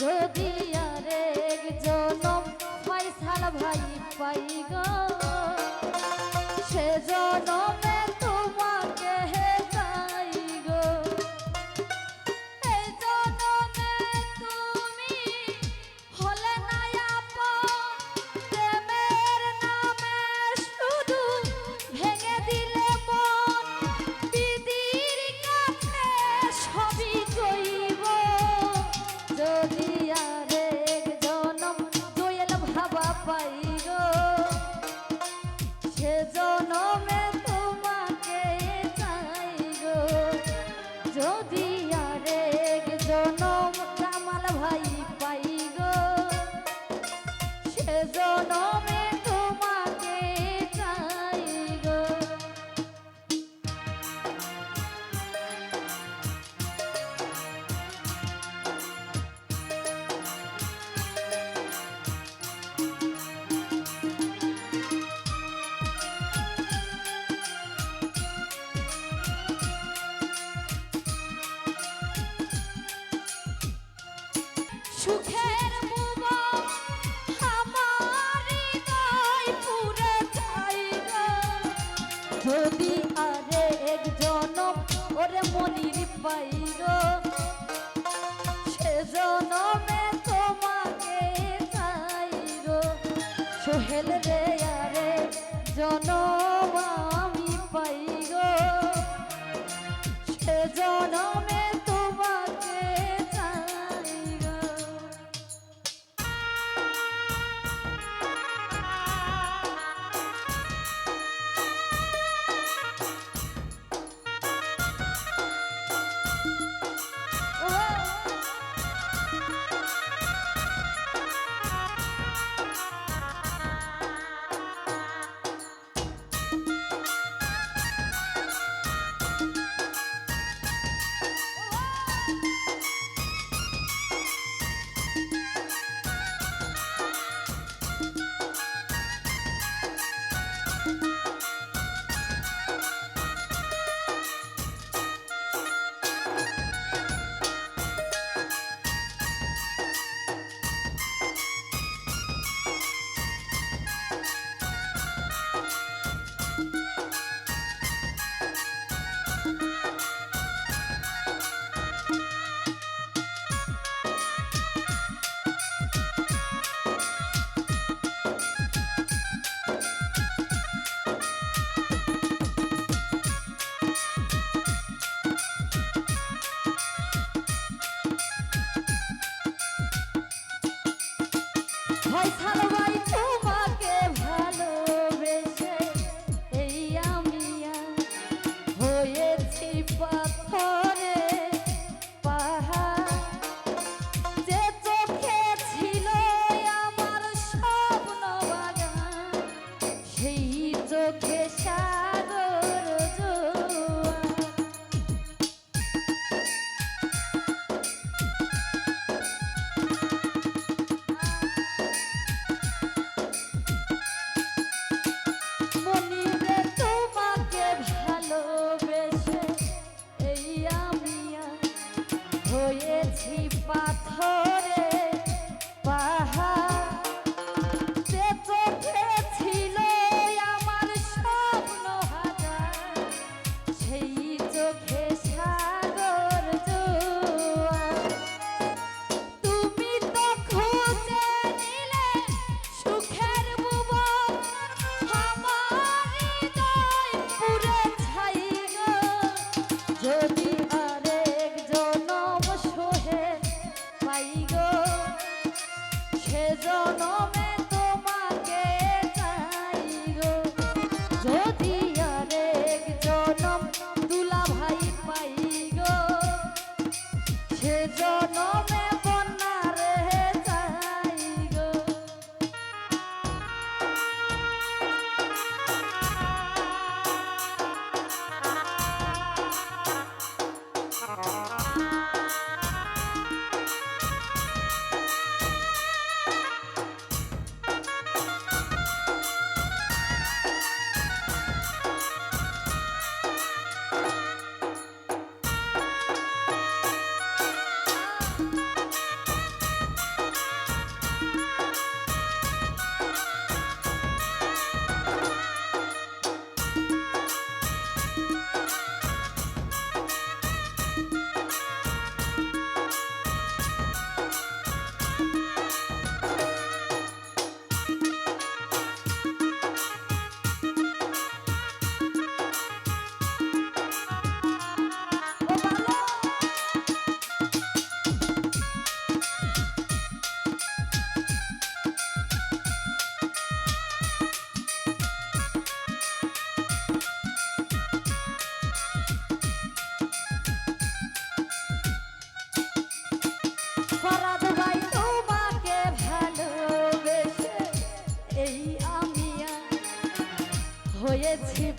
যদি জনমে তোমাকে চাই গো। সুখের রে আরে জনম আমি পাই গো সে জনম পাখা সে জনমে হয়েছি পাথরে